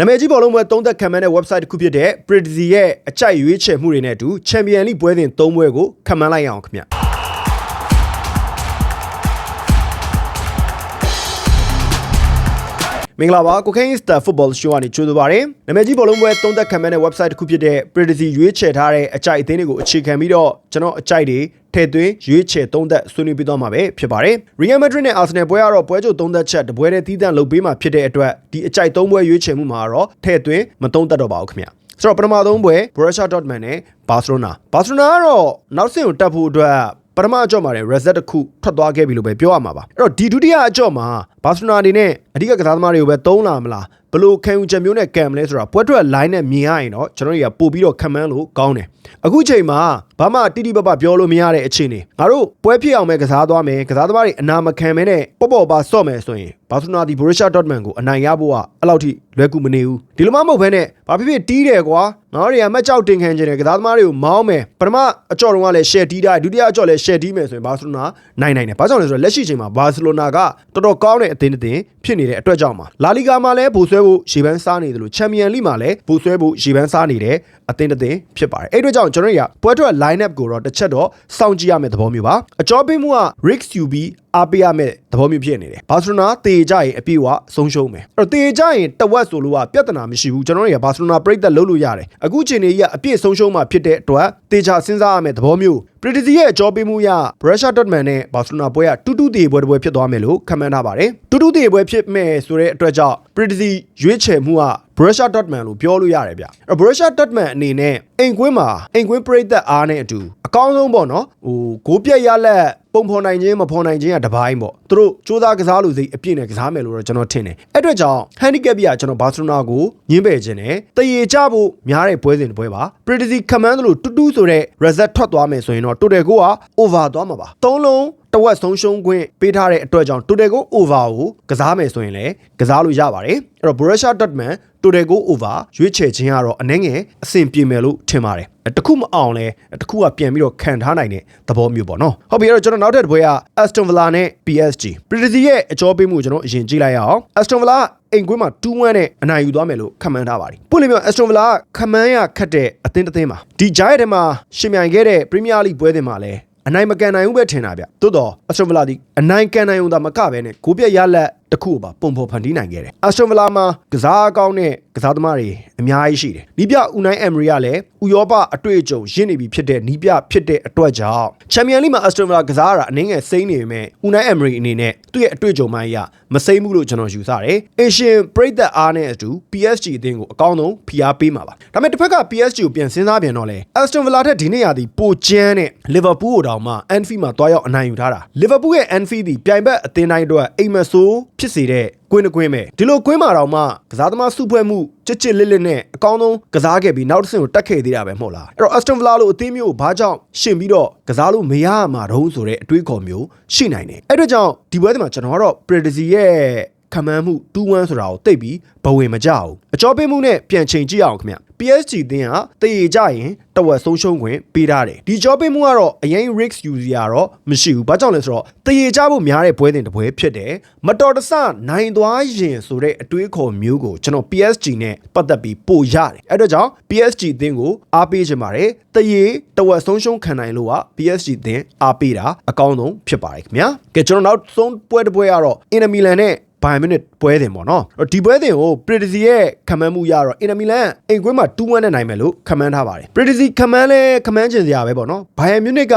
နာမည်ကြီးဘောလုံးပွဲသုံးသက်ခံမှန်းတဲ့ website တစ်ခုဖြစ်တဲ့ Predigy ရဲ့အကြိုက်ရွေးချယ်မှုတွေနဲ့အတူ Champion League ပွဲစဉ်၃ပွဲကိုခံမှန်းလိုက်ရအောင်ခင်ဗျ မင်္ဂလာပါကိုခိုင်းစတာ football show ကနေကြိုဆိုပါရစေ။နာမည်ကြီးဘောလုံးပွဲသုံးသက်ခံမှန်းတဲ့ website တစ်ခုဖြစ်တဲ့ Predigy ရွေးချယ်ထားတဲ့အကြိုက်အသင်းတွေကိုအခြေခံပြီးတော့ကျွန်တော်အကြိုက်တွေထည့်သွင်းရွေးချယ်သုံးသက်ဆွေးနွေးပြီးတော့မှာပဲဖြစ်ပါတယ်။ Real Madrid နဲ့ Arsenal ပွဲကတော့ပွဲချုပ်သုံးသက်ချက်တပွဲတည်းတီးတန့်လုပ်ပေးမှာဖြစ်တဲ့အတွက်ဒီအကြိုက်သုံးပွဲရွေးချယ်မှုမှာတော့ထည့်သွင်းမသုံးသက်တော့ပါဘူးခင်ဗျ။ဆိုတော့ပထမဆုံးပွဲ Borussia Dortmund နဲ့ Barcelona Barcelona ကတော့နောက်ဆင့်ကိုတက်ဖို့အတွက်ပထမအကြော့မှာလည်း reset တစ်ခုထွက်သွားခဲ့ပြီလို့ပဲပြောရမှာပါအဲ့တော့ဒီဒုတိယအကြော့မှာဘာစီလိုနာအနေနဲ့ အဓိကကစားသမားတွေကိုပဲသုံးလာမလားဘလို့ခံယူချက်မျိုးနဲ့ကံမလဲဆိုတာပွဲထွက် line နဲ့မြင်ရရင်တော့ကျွန်တော်တို့ကပို့ပြီးတော့ခံမှန်းလို့ကောင်းတယ်အခုချိန်မှာဘာမှတိတိပပပြောလို့မရတဲ့အခြေအနေငါတို့ပွဲဖြစ်အောင်ပဲကစားသွားမယ်ကစားသမားတွေအနာမခံမဲနဲ့ပေါ့ပေါ့ပါဆော့မယ်ဆိုရင်ဘာစီလိုနာဒီဘရိုရှာဒေါ့တမန်ကိုအနိုင်ရဖို့ကအဲ့လောက်ထိလွယ်ကူမနေဘူးဒီလိုမှမဟုတ်ဘဲနဲ့ဘာဖြစ်ဖြစ်တီးတယ်ကွာငါတို့တွေကမက်ကြောက်တင်ခံခြင်းတယ်ကစားသမားတွေကိုမောင်းမယ်ပထမအကြော့တုန်းကလည်း share တီးတာဒုတိယအကြော့လည်း share တီးမယ်ဆိုရင်ဘာစီလိုနာနိုင်နိုင်တယ်ဘာကြောင့်လဲဆိုတော့လက်ရှိချိန်မှာဘာစီလိုနာကတော်တော်ကောင်းတဲ့အသင်းတစ်သင်းဖြစ်နေတဲ့အတွက်ကြောင့်ပါလာလီဂါမှာလည်းဘူဆွဲဖို့ရှေ့ပန်းစားနေတယ်လို့ချန်ပီယံလိမှာလည်းဘူဆွဲဖို့ရှေ့ပန်းစားနေတဲ့အသင်းတစ်သင်းဖြစ်ပါတယ်အဲ့အတွက်ကြောင့်ကျွန်တော်တို့ကပွဲထွက် line up ကိုတော့တစ်ချက်တော့စောင့်ကြည့်ရမယ့်သဘောမျိုးပါအကြောပေးမှုက Rick UB အားပေးရမယ့်သဘောမျိုးဖြစ်နေတယ်ဘာစီလိုနာတေကြရင်အပြည့်အဝဆုံးရှုံးမယ်အဲ့တော့တေကြရင်တဝက်ဆိုလို့ကပြဿနာမရှိဘူးကျွန်တော်တို့ကဘာစီလိုနာပြိတ်သက်လုပ်လို့ရတယ်အခုချိန်ကြီးကအပြည့်ဆုံးရှုံးမှဖြစ်တဲ့အတွက်တေချာစဉ်းစားရမယ့်သဘောမျိုးပရီတီစီရဲ့အကြောပေးမှုရဘရက်ရှာဒေါ့မန်နဲ့ဘာစီလိုနာပွဲကတူတူတေပွဲတစ်ပွဲဖြစ်သွားမယ်လို့ခန့်မှန်းထားပါတယ်တူတူတေပွဲဖြစ်မယ်ဆိုတဲ့အတွက်ကြောင့်ပရီတီစီရွေးချယ်မှုကဘရက်ရှာဒေါ့မန်လို့ပြောလို့ရတယ်ဗျအဲ့ဘရက်ရှာဒေါ့မန်အနေနဲ့အိမ်ကွင်းမှာအိမ်ကွင်းပရိသတ်အားနဲ့အတူအကောင်းဆုံးပေါ့နော်ဟိုဂိုးပြက်ရလက် ပုံဖော်နိုင်ခြင်းမဖော်နိုင်ခြင်းကတပိုင်းပေါ့သူတို့စူးစမ်းကစားလို့စိတ်အပြည့်နဲ့ကစားမယ်လို့တော့ကျွန်တော်ထင်တယ်အဲ့အတွက်ကြောင့် handicap ပြကျွန်တော်ဘာစီလိုနာကိုညင်းပယ်ခြင်းနဲ့တရေကြဖို့များတဲ့ပွဲစဉ်တစ်ပွဲပါ Predicty Command လို့တူတူဆိုတဲ့ result ထွက်သွားမယ်ဆိုရင်တော့ total ကိုက over သွားမှာပါသုံးလုံး တဝက်ဆုံးရှုံးခွင့်ပေးထားတဲ့အတွက်ကြောင့် total ကို over ကိုကစားမယ်ဆိုရင်လည်းကစားလို့ရပါတယ်အဲ့တော့ Borussia Dortmund total ကို over ရွေးချယ်ခြင်းကတော့အနည်းငယ်အဆင်ပြေမယ်လို့ထင်ပါတယ်တခုမအောင်လဲတခုကပြန်ပြီးတော့ခံထားနိုင်တဲ့သဘောမျိုးပေါ့နော်ဟုတ်ပြီအဲ့တော့ကျွန်တော်နောက်ထပ်တစ်ပွဲက Aston Villa နဲ့ PSG Predicty ရဲ့အကြောပေးမှုကျွန်တော်အရင်ကြည့်လိုက်ရအောင် Aston Villa အိမ်ကွင်းမှာ2-1နဲ့အနိုင်ယူသွားမယ်လို့ခန့်မှန်းထားပါတယ်။ပွင့်လင်းပြော Aston Villa ခန့်မှန်းရခတ်တဲ့အသင်းတစ်သင်းပါ။ဒီဂျားရဲ့ထဲမှာရှင်မြိုင်ခဲ့တဲ့ Premier League ပွဲစဉ်မှာလည်း အနိုင်မကန်နိုင်ဘူးပဲထင်တာဗျ။သို့တော့ Aston Villa ဒီအနိုင်ကန်နိုင်ုံသာမကပဲနဲ့ဂိုးပြက်ရလက် တစ်ခုကိုပါပုံဖော်ဖန်တီးနိုင်ခဲ့တယ်။ Aston Villa မှာကစားကောင်းတဲ့ကစားသမားတွေအများကြီးရှိတယ်။နီးပြဦးနိုင်အမ်မရီကလည်းဥရောပအတွေ့အကြုံရင့်နေပြီဖြစ်တဲ့နီးပြဖြစ်တဲ့အတွက်ကြောင့်ချန်ပီယံလိမှာ Aston Villa ကစားရတာအနည်းငယ်စိမ့်နေပေမဲ့ဦးနိုင်အမ်မရီအနေနဲ့သူ့ရဲ့အတွေ့အကြုံမှအရမစိမ့်ဘူးလို့ကျွန်တော်ယူဆတယ်။ Asian ပရိသတ်အားနဲ့အတူ PSG အသင်းကိုအကောင်းဆုံးဖိအားပေးမှာပါ။ဒါပေမဲ့တစ်ဖက်က PSG ကိုပြန်စဉ်းစားပြန်တော့လေ Aston Villa ထက်ဒီနေ့ရာသီပိုကျန်းတဲ့ Liverpool ကိုတောင်မှ Anfield မှာတွားရောက်အနိုင်ယူထားတာ။ Liverpool ရဲ့ Anfield ဒီပြိုင်ဘက်အသင်းတိုင်းအတွက်အိမ်မဆိုးဖြစ်စေတဲ့ကွင်းကွင်းပဲဒီလိုကွင်းမှာတော့မှကစားသမားစုဖွဲ့မှုချစ်ချစ်လစ်လစ်နဲ့အကောင်းဆုံးကစားခဲ့ပြီးနောက်တစ်ဆင့်ကိုတက်ခဲ့သေးတာပဲမဟုတ်လားအဲ့တော့ Aston Villa လို့အသင်းမျိုးကိုဘာကြောင့်ရှင်ပြီးတော့ကစားလို့မရမှာတော့ဆိုတဲ့အတွေးခေါ်မျိုးရှိနိုင်တယ်အဲ့တော့ကြောင့်ဒီပွဲဒီမှာကျွန်တော်ကတော့ Predicty ရဲ့ ခံမှန်းမှု2-1ဆိုတာကိုတိတ်ပြီးဘဝင်မကြဘူးအကြောပေးမှုနဲ့ပြန်ချိန်ကြည့်အောင်ခင်ဗျ PSG တင်းကတရေကြရင်တဝက်ဆုံးရှုံးခွင့်ပေးထားတယ်ဒီကြောပေးမှုကတော့အရင် risk user ကတော့မရှိဘူးဘာကြောင့်လဲဆိုတော့တရေကြဖို့များတဲ့ပွဲတင်တစ်ပွဲဖြစ်တယ်မတော်တဆနိုင်သွားရင်ဆိုတဲ့အတွေးခေါ်မျိုးကိုကျွန်တော် PSG နဲ့ပတ်သက်ပြီးပို့ရတယ်အဲ့တော့ကြောင့် PSG တင်းကိုအားပေးခြင်းပါတယ်တရေတဝက်ဆုံးရှုံးခံနိုင်လို့က PSG တင်းအားပေးတာအကောင်းဆုံးဖြစ်ပါတယ်ခင်ဗျာကဲကျွန်တော်နောက်ဆုံးပွဲတစ်ပွဲကတော့ Inter Milan နဲ့ ဘိုင်မနစ်ပွဲတင်ပေါ့နော်ဒီပွဲတင်ကို Predizzi ရဲ့ခမန်းမှုရတော့ Inter Milan အိမ်ကွင်းမှာ2-1နဲ့နိုင်မယ်လို့ခမန်းထားပါတယ် Predizzi ခမန်းလဲခမန်းကျင်စရာပဲပေါ့နော်ဘိုင်မနစ်က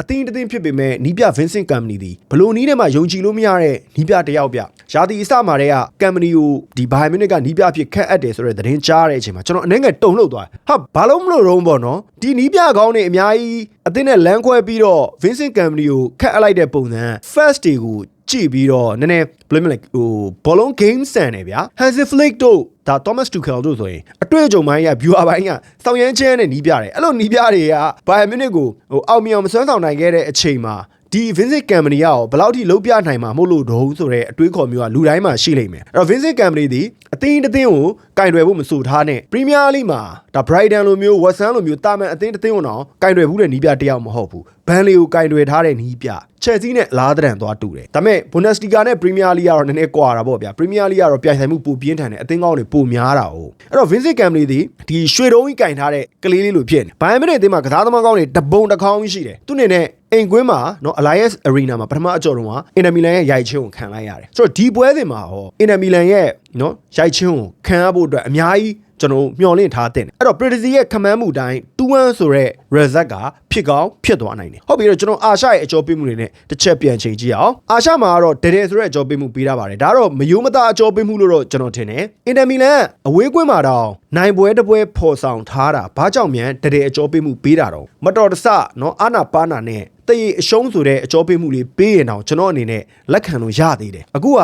အသင်းတစ်သင်းဖြစ်ပေမဲ့နီးပြ Vincent Company ဒီဘလို့နီးထဲမှာယုံကြည်လို့မရတဲ့နီးပြတယောက်ပြရာသီအစမှာတည်းက Company ကိုဒီဘိုင်မနစ်ကနီးပြဖြစ်ခက်အပ်တယ်ဆိုတဲ့သတင်းကြားတဲ့အချိန်မှာကျွန်တော်အနေငယ်တုံ့လှုပ်သွားဟာဘာလို့မလို့ရုံးပေါ့နော်ဒီနီးပြကောင်းနေအများကြီးအသင်းနဲ့လမ်းခွဲပြီးတော့ Vincent Company ကိုခက်အပ်လိုက်တဲ့ပုံစံ first day ကို ကြည့်ပြီးတော့နည်းနည်းဘယ်လိုမလဲဟိုဘောလုံး game စံတယ်ဗျာ Hansi Flick တို့ဒါ Thomas Tuchel တို့ဆိုရင်အတွေ့အကြုံပိုင်းက viewer ပိုင်းကစောင်းရမ်းချမ်းနဲ့နီးပြတယ်အဲ့လိုနီးပြတွေက Bayern Munich ကိုဟိုအောင်မြင်အောင်မစွမ်းဆောင်နိုင်ခဲ့တဲ့အချိန်မှာဒီ Vincent Company ကရောဘယ်လောက်ထိလုံးပြနိုင်မှာမဟုတ်လို့တော့ဆိုတဲ့အတွေးခေါ်မျိုးကလူတိုင်းမှာရှိလိမ့်မယ်အဲ့တော့ Vincent Company ဒီ အအသင်းတစ်သင်းကိုကင်တွယ်ဖို့မဆိုထားနဲ့ပရီးမီးယားလိမှာဒါ Brighton လိုမျိုး West Ham လိုမျိုးတာမန်အသင်းတစ်သင်းကိုတော့ကင်တွယ်ဘူးတဲ့နီးပြတယောက်မဟုတ်ဘူးဘန်လီကိုကင်တွယ်ထားတဲ့နီးပြချက်စီးနဲ့လားတဲ့ံသွားတူတယ်ဒါပေမဲ့ Bundesliga နဲ့ Premier League ကတော့နည်းနည်းကွာတာပေါ့ဗျာ Premier League ကတော့ပြိုင်ဆိုင်မှုပိုပြင်းထန်တယ်အသင်းကောင်းတွေပိုများတာ哦အဲ့တော့ Vincent Kompany ဒီဒီရွှေတုံးကြီးကင်ထားတဲ့ကလေးလေးလိုဖြစ်နေဘိုင်မင်းနဲ့အသင်းမှာကစားသမားကောင်းတွေတပုံတစ်ခေါင်းရှိတယ်သူအနေနဲ့အိမ်ကွင်းမှာနော် Alliance Arena မှာပထမအကြော်တော့ကအင်တာမီလန်ရဲ့ရိုက်ချင်းကိုခံလိုက်ရတယ်ဆိုတော့ဒီပွဲစဉ်မှာဟောအင်တာမီလန်ရဲ့ နော်ရိုက်ချင်းကိုခံရဖို့အတွက်အများကြီး ကျွန်တော်မျှော်လင့်ထားတဲ့အဲ့တော့ Predizi ရဲ့ခမန်းမှုတိုင်း2-1ဆိုတဲ့ result ကဖြစ်ကောင်းဖြစ်သွားနိုင်တယ်ဟုတ်ပြီတော့ကျွန်တော်အာရှရဲ့အကြောပေးမှုတွေနဲ့တစ်ချက်ပြန်ချိန်ကြည့်အောင်အာရှမှာကတော့ဒဲဒဲဆိုတဲ့အကြောပေးမှုပေးထားပါတယ်ဒါတော့မယိုးမသားအကြောပေးမှုလို့တော့ကျွန်တော်ထင်တယ်အင်တာမီလန်အဝေးကွင်းမှာတော့နိုင်ပွဲတစ်ပွဲဖော်ဆောင်ထားတာဘာကြောင့်မြန်ဒဲဒဲအကြောပေးမှုပေးတာတော့မတော်တဆနော်အာနာပါနာနဲ့တရေအရှုံးဆိုတဲ့အကြောပေးမှုတွေပေးရင်တော့ကျွန်တော်အနေနဲ့လက်ခံလို့ရသေးတယ်အခုက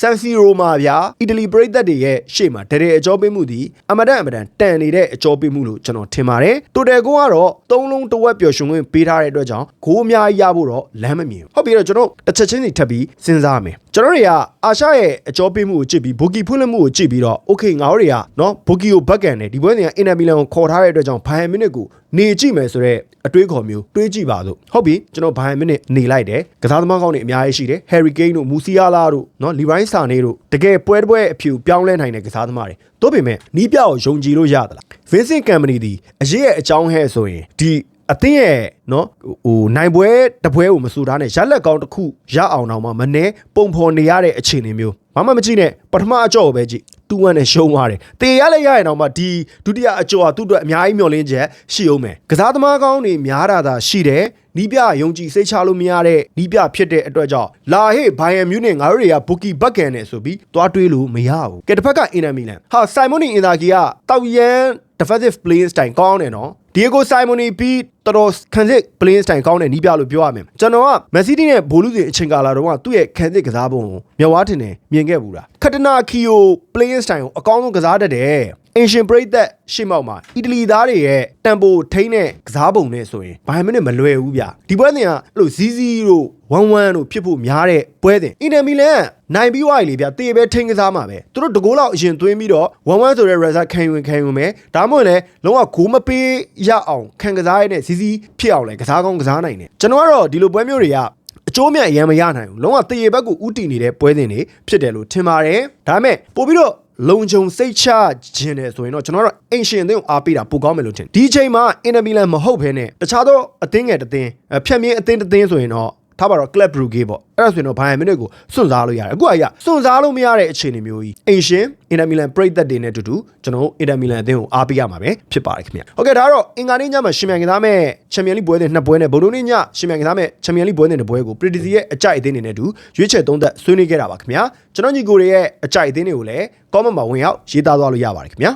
ဆန်စီရိုမှာဗျာအီတလီပရိသတ်တွေရဲ့ရှေ့မှာဒရေအကြောပေးမှုဒီအမဒန်အမဒန်တန်နေတဲ့အကြောပေးမှုလို့ကျွန်တော်ထင်ပါတယ်တိုတယ်ကိုကတော့သုံးလုံးတစ်ဝက်ပျော်ရွှင်ခွင့်ပေးထားတဲ့အတွက်ကြောင့်ဂိုးအများကြီးရဖို့တော့လမ်းမမြင်ဘူးဟုတ်ပြီတော့ကျွန်တော်တစ်ချက်ချင်းစီထပ်ပြီးစဉ်းစားမယ် ကျွန်တော်တွေကအာရှရဲ့အကြောပေးမှုကိုကြည့်ပြီးဘူကီဖွင့်လှစ်မှုကိုကြည့်ပြီးတော့ okay ငါတို့တွေကနော်ဘူကီကိုဘက်ကန်တယ်ဒီပွဲစဉ်ကအင်နာမီလန်ကိုခေါ်ထားတဲ့အတွက်ကြောင့်ဘိုင်ယန်မင်းနစ်ကိုနေကြည့်မယ်ဆိုတော့အတွေးခေါ်မျိုးတွေးကြည့်ပါလို့ဟုတ်ပြီကျွန်တော်ဘိုင်ယန်မင်းနစ်နေလိုက်တယ်ကစားသမားကောင်းတွေအများကြီးရှိတယ်ဟယ်ရီကိန်းတို့မူစီယာလာတို့နော်လီဗိုင်းဆာနေတို့တကယ်ပွဲတစ်ပွဲအဖြူပြောင်းလဲနိုင်တဲ့ကစားသမားတွေတို့ပေမဲ့နီးပြကိုယုံကြည်လို့ရသလား Vincent Company ဒီအရေးရဲ့အကြောင်းဟဲ့ဆိုရင်ဒီ အသင်းရဲ့နော်ဟိုနိုင်ပွဲတစ်ပွဲကိုမစူထားနဲ့ရက်လက်ကောင်းတစ်ခုရအောင်တော့မှမနှဲပုံဖော်နေရတဲ့အခြေအနေမျိုးဘာမှမကြည့်နဲ့ပထမအကြောကိုပဲကြည့်တူဝမ်းနဲ့ရှုံးသွားတယ်တေရလည်းရရင်တော့မှဒီဒုတိယအကြောကသူ့အတွက်အများကြီးမျှော်လင့်ချက်ရှိအောင်မယ်ကစားသမားကောင်းတွေများတာသာရှိတယ်နီးပြယုံကြည်စိတ်ချလို့မရတဲ့နီးပြဖြစ်တဲ့အတွက်ကြောင့်လာဟေ့ဘိုင်ယန်မြူးနဲ့ငါတို့တွေကဘူကီဘက်ကန်နဲ့ဆိုပြီးသွားတွေးလို့မရဘူးကဲတစ်ဖက်ကအင်နာမီလန်ဟာစိုင်မွန်နီအင်သာကီကတောက်ရန် defensive playing style ကောင်းတယ်နော်ဒီယိုကိုစိုင်မွန်နီပြီး တော်တော်ခံစစ် playing style ကောင်းတဲ့နီးပြလို့ပြောရမယ်ကျွန်တော်ကမက်ဆီတီနဲ့ဘိုလူစီအချိန်ကာလတုန်းကသူ့ရဲ့ခံစစ်ကစားပုံကိုမျက်ဝါးထင်တယ်မြင်ခဲ့ဘူးလားခတနာခီယို playing style ကိုအကောင်းဆုံးကစားတတ်တယ်အင်ရှင်ပရိသတ်ရှေ့မောက်မှာအီတလီသားတွေရဲ့တန်ပိုထိန်းတဲ့ကစားပုံနဲ့ဆိုရင်ဘိုင်မနစ်မလွယ်ဘူးဗျဒီပွဲစဉ်ကအဲ့လိုဇီးဇီးတို့ဝမ်ဝမ်တို့ဖြစ်ဖို့များတဲ့ပွဲစဉ်အင်တာမီလန်နိုင်ပြီးွားရည်လေဗျတေပဲထိန်းကစားမှာပဲသူတို့တကိုးလောက်အရင်သွင်းပြီးတော့ဝမ်ဝမ်ဆိုတဲ့ result ခံဝင်ခံဝင်မယ်ဒါမှမဟုတ်လည်းလုံးဝဂိုးမပေးရအောင်ခံကစားရတဲ့ဇီးဇီးဖြစ်အောင်လဲကစားကောင်းကစားနိုင်တယ်ကျွန်တော်ကတော့ဒီလိုပွဲမျိုးတွေကအကျိုးမြတ်အရင်မရနိုင်ဘူးလုံးဝတရေဘက်ကိုဥတီနေတဲ့ပွဲစဉ်တွေဖြစ်တယ်လို့ထင်ပါတယ်ဒါပေမဲ့ပို့ပြီးတော့လုံခြုံစိတ်ချခြင်းတယ်ဆိုရင်တော့ကျွန်တော်တို့အင်ရှင်အသင်းကိုအားပေးတာပိုကောင်းမယ်လို့ထင်ဒီအချိန်မှာအင်တာမီလန်မဟုတ်ဘဲနဲ့တခြားသောအသင်းငယ်တစ်သင်းအဖြတ်မြင့်အသင်းတစ်သင်းဆိုရင်တော့ ထားပါတော့ Club Brugge ပေါ့အဲ့ဒါဆိုရင်တော့ဘိုင်ယန်မီနစ်ကိုစွန့်စားလို့ရတယ်အခုအရာစွန့်စားလို့မရတဲ့အခြေအနေမျိုးကြီးအင်ရှင်အင်တာမီလန်ပရိသတ်တွေနဲ့အတူတူကျွန်တော်တို့အင်တာမီလန်အသင်းကိုအားပေးရမှာပဲဖြစ်ပါတယ်ခင်ဗျဟုတ်ကဲ့ဒါကတော့အင်္ဂါနေ့ညမှာရှင်မြန်ကစားမဲ့ချန်ပီယံလိပွဲစဉ်နှစ်ပွဲနဲ့ဗိုလ်လုံးနေ့ညရှင်မြန်ကစားမဲ့ချန်ပီယံလိပွဲစဉ်တစ်ပွဲကိုပရီတီစီရဲ့အကြိုက်အသင်းတွေနဲ့အတူရွေးချယ်သုံးသက်ဆွေးနွေးခဲ့တာပါခင်ဗျာကျွန်တော်ညီကိုတွေရဲ့အကြိုက်အသင်းတွေကိုလည်း comment မှာဝင်ရောက်ရေးသားသွားလို့ရပါတယ်ခင်ဗျာ